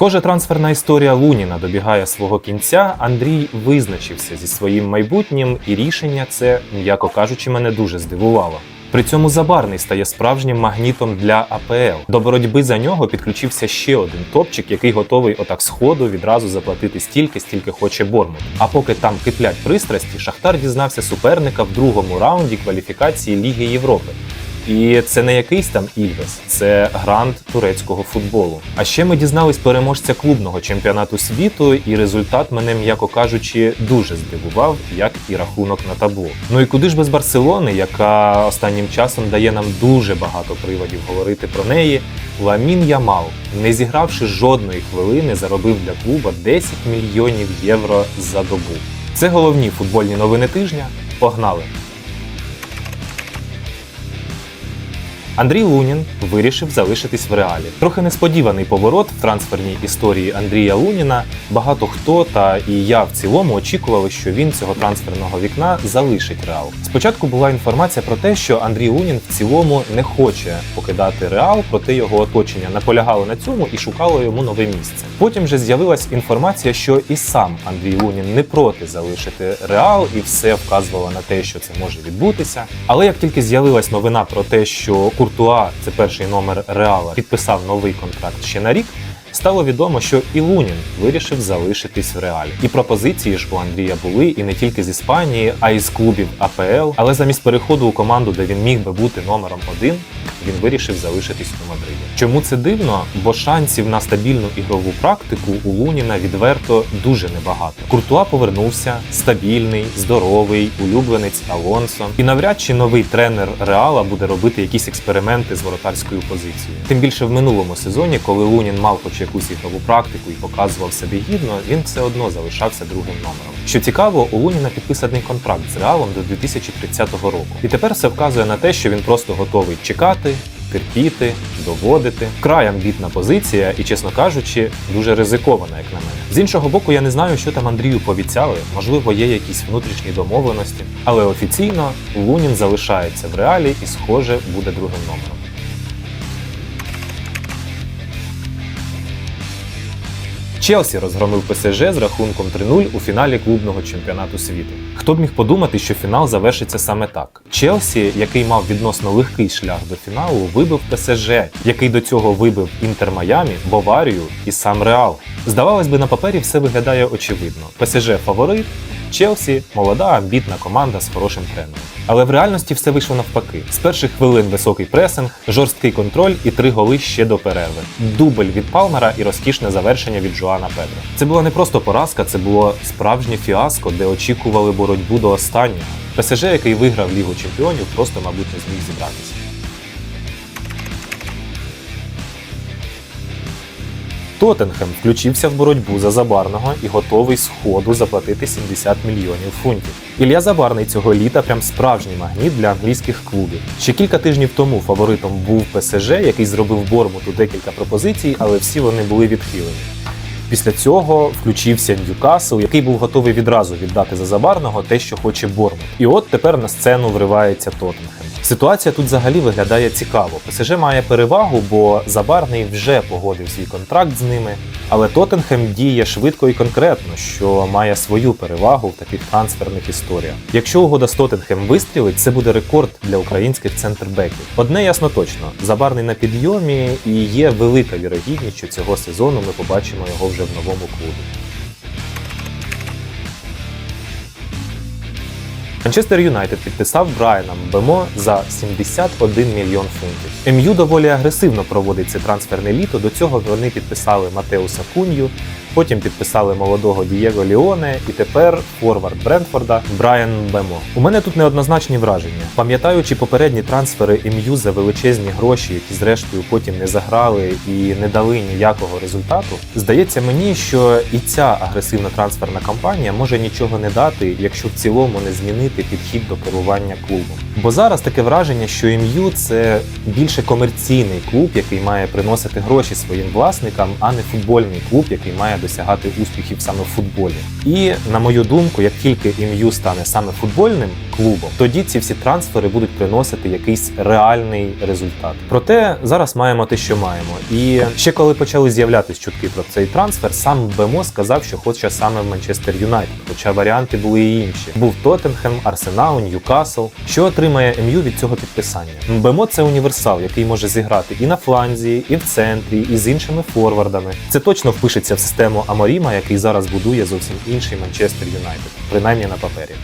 Схоже, трансферна історія Луніна добігає свого кінця. Андрій визначився зі своїм майбутнім, і рішення це, м'яко кажучи, мене дуже здивувало. При цьому Забарний стає справжнім магнітом для АПЛ. До боротьби за нього підключився ще один топчик, який готовий отак сходу відразу заплатити стільки, стільки хоче Бормут. А поки там киплять пристрасті, Шахтар дізнався суперника в другому раунді кваліфікації Ліги Європи. І це не якийсь там Ільвес, це грант турецького футболу. А ще ми дізнались переможця клубного чемпіонату світу, і результат мене, м'яко кажучи, дуже здивував, як і рахунок на табло. Ну і куди ж без Барселони, яка останнім часом дає нам дуже багато приводів говорити про неї. Ламін Ямал, не зігравши жодної хвилини, заробив для клуба 10 мільйонів євро за добу. Це головні футбольні новини тижня. Погнали! Андрій Лунін вирішив залишитись в реалі. Трохи несподіваний поворот в трансферній історії Андрія Луніна. Багато хто та і я в цілому очікували, що він цього трансферного вікна залишить реал. Спочатку була інформація про те, що Андрій Лунін в цілому не хоче покидати реал, проте його оточення наполягало на цьому і шукало йому нове місце. Потім вже з'явилась інформація, що і сам Андрій Лунін не проти залишити реал, і все вказувало на те, що це може відбутися. Але як тільки з'явилась новина про те, що Куртуа, це перший номер Реала, підписав новий контракт ще на рік. Стало відомо, що і Лунін вирішив залишитись в реалі. І пропозиції ж у Андрія були і не тільки з Іспанії, а й з клубів АПЛ. Але замість переходу у команду, де він міг би бути номером один, він вирішив залишитись у Мадриді. Чому це дивно? Бо шансів на стабільну ігрову практику у Луніна відверто дуже небагато. Куртуа повернувся стабільний, здоровий, улюбленець Алонсо. І навряд чи новий тренер Реала буде робити якісь експерименти з воротарською позицією. Тим більше в минулому сезоні, коли Лунін мав хоч якусь ігрову практику і показував себе гідно, він все одно залишався другим номером. Що цікаво, у Луніна підписаний контракт з Реалом до 2030 року. І тепер все вказує на те, що він просто готовий чекати. Терпіти, доводити. Край амбітна позиція і, чесно кажучи, дуже ризикована, як на мене. З іншого боку, я не знаю, що там Андрію пообіцяли. Можливо, є якісь внутрішні домовленості, але офіційно Лунін залишається в реалі і, схоже, буде другим номером. Челсі розгромив ПСЖ з рахунком 3-0 у фіналі клубного чемпіонату світу. Хто б міг подумати, що фінал завершиться саме так? Челсі, який мав відносно легкий шлях до фіналу, вибив ПСЖ, який до цього вибив Інтер Майамі, Баварію і сам Реал. Здавалось би, на папері все виглядає очевидно. ПСЖ фаворит, Челсі молода амбітна команда з хорошим тренером. Але в реальності все вийшло навпаки. З перших хвилин високий пресинг, жорсткий контроль і три голи ще до перерви. Дубль від Палмера і розкішне завершення від Жоана Педро. Це була не просто поразка, це було справжнє фіаско, де очікували боротьбу до останнього. ПСЖ, який виграв Лігу Чемпіонів, просто, мабуть, не зміг зібратися. Тоттенхем включився в боротьбу за Забарного і готовий з ходу заплатити 70 мільйонів фунтів. Ілля Забарний цього літа прям справжній магніт для англійських клубів. Ще кілька тижнів тому фаворитом був ПСЖ, який зробив Бормуту декілька пропозицій, але всі вони були відхилені. Після цього включився Ньюкасл, який був готовий відразу віддати за Забарного те, що хоче Бормут. І от тепер на сцену вривається Тоттенхем. Ситуація тут взагалі виглядає цікаво. ПСЖ має перевагу, бо Забарний вже погодив свій контракт з ними. Але Тоттенхем діє швидко і конкретно, що має свою перевагу в таких трансферних історіях. Якщо угода з Тоттенхем вистрілить, це буде рекорд для українських центрбеків. Одне ясно точно: Забарний на підйомі, і є велика вірогідність, що цього сезону ми побачимо його вже в новому клубі. Манчестер Юнайтед підписав Брайана Мбемо за 71 мільйон фунтів. МЮ доволі агресивно проводить це трансферне літо. До цього вони підписали Матеуса Кунью, потім підписали молодого Дієго Ліоне, і тепер форвард Брентфорда Брайан Мбемо. У мене тут неоднозначні враження. Пам'ятаючи попередні трансфери МЮ за величезні гроші, які зрештою потім не заграли і не дали ніякого результату, здається мені, що і ця агресивна трансферна кампанія може нічого не дати, якщо в цілому не змінити підхід до керування клубом. Бо зараз таке враження, що МЮ це більше комерційний клуб, який має приносити гроші своїм власникам, а не футбольний клуб, який має досягати успіхів саме в футболі. І на мою думку, як тільки ім'ю стане саме футбольним клубом. Тоді ці всі трансфери будуть приносити якийсь реальний результат. Проте зараз маємо те, що маємо. І ще коли почали з'являтись чутки про цей трансфер, сам Бемо сказав, що хоче саме в Манчестер Юнайтед, хоча варіанти були і інші. Був Тоттенхем, Арсенал, Ньюкасл. Що отримає МЮ від цього підписання? Бемо це універсал, який може зіграти і на фланзі, і в центрі, і з іншими форвардами. Це точно впишеться в систему Аморіма, який зараз будує зовсім інший Манчестер Юнайтед, принаймні на папері.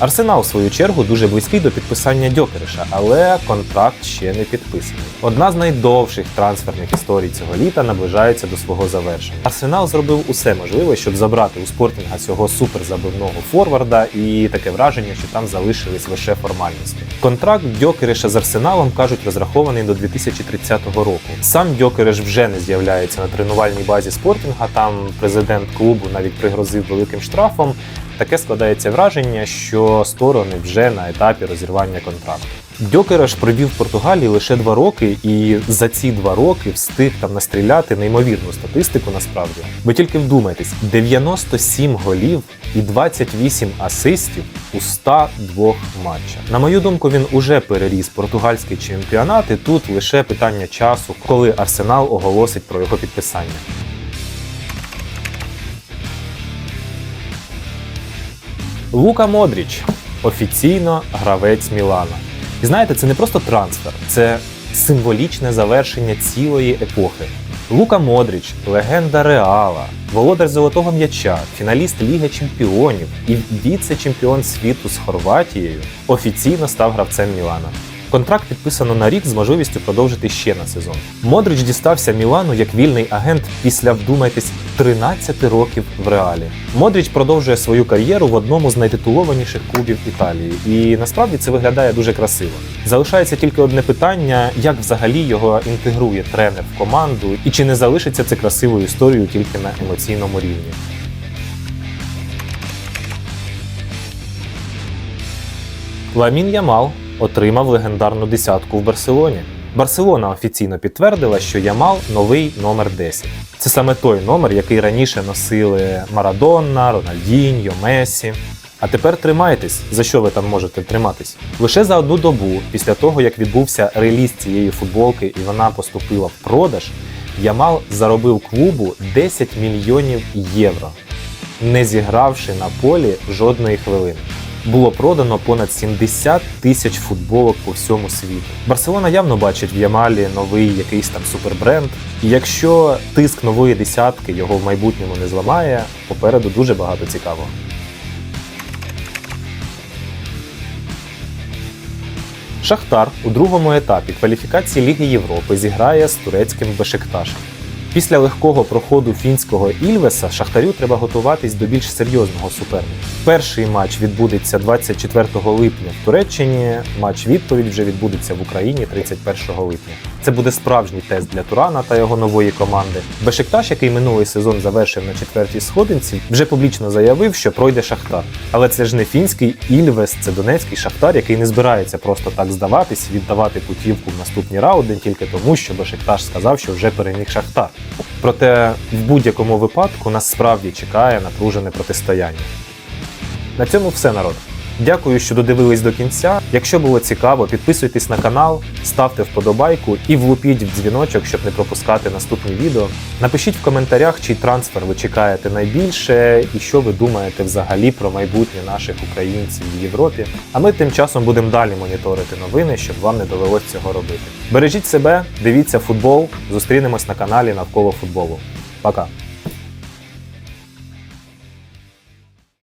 Арсенал, в свою чергу, дуже близький до підписання Дьокериша, але контракт ще не підписаний. Одна з найдовших трансферних історій цього літа наближається до свого завершення. Арсенал зробив усе можливе, щоб забрати у спортінга цього суперзабивного форварда, і таке враження, що там залишились лише формальності. Контракт Дьокериша з Арсеналом кажуть розрахований до 2030 року. Сам Дьокериш вже не з'являється на тренувальній базі спортінга. Там президент клубу навіть пригрозив великим штрафом. Таке складається враження, що сторони вже на етапі розірвання контракту. Дьокераш провів в Португалії лише два роки, і за ці два роки встиг там настріляти неймовірну статистику. Насправді, ви тільки вдумайтесь: 97 голів і 28 асистів у 102 матчах. На мою думку, він уже переріс португальський чемпіонат, і тут лише питання часу, коли Арсенал оголосить про його підписання. Лука Модріч офіційно гравець Мілана. І знаєте, це не просто трансфер, це символічне завершення цілої епохи. Лука Модріч, легенда Реала, володар золотого м'яча, фіналіст Ліги Чемпіонів і віце-чемпіон світу з Хорватією, офіційно став гравцем Мілана. Контракт підписано на рік з можливістю продовжити ще на сезон. Модрич дістався Мілану як вільний агент після, вдумайтесь, 13 років в реалі. Модріч продовжує свою кар'єру в одному з найтитулованіших клубів Італії, і насправді це виглядає дуже красиво. Залишається тільки одне питання: як взагалі його інтегрує тренер в команду, і чи не залишиться це красивою історією тільки на емоційному рівні. Ламін Ямал отримав легендарну десятку в Барселоні. Барселона офіційно підтвердила, що Ямал новий номер 10. Це саме той номер, який раніше носили Марадонна, Рональдіньо, Месі. А тепер тримайтесь, за що ви там можете триматись. Лише за одну добу, після того як відбувся реліз цієї футболки і вона поступила в продаж, Ямал заробив клубу 10 мільйонів євро, не зігравши на полі жодної хвилини було продано понад 70 тисяч футболок по всьому світу. Барселона явно бачить в Ямалі новий якийсь там супербренд. І якщо тиск нової десятки його в майбутньому не зламає, попереду дуже багато цікавого. Шахтар у другому етапі кваліфікації Ліги Європи зіграє з турецьким Бешикташем. Після легкого проходу фінського Ільвеса Шахтарю треба готуватись до більш серйозного суперника. Перший матч відбудеться 24 липня в Туреччині. Матч відповідь вже відбудеться в Україні 31 липня. Це буде справжній тест для Турана та його нової команди. Бешикташ, який минулий сезон завершив на четвертій сходинці, вже публічно заявив, що пройде Шахтар. Але це ж не фінський Ільвес, це донецький Шахтар, який не збирається просто так здаватись, віддавати путівку в наступні раунди тільки тому, що Бешикташ сказав, що вже переміг Шахтар. Проте в будь-якому випадку нас справді чекає напружене протистояння. На цьому все народ. Дякую, що додивились до кінця. Якщо було цікаво, підписуйтесь на канал, ставте вподобайку і влупіть в дзвіночок, щоб не пропускати наступні відео. Напишіть в коментарях, чий трансфер ви чекаєте найбільше, і що ви думаєте взагалі про майбутнє наших українців в Європі. А ми тим часом будемо далі моніторити новини, щоб вам не довелось цього робити. Бережіть себе, дивіться футбол. Зустрінемось на каналі навколо футболу. Пока!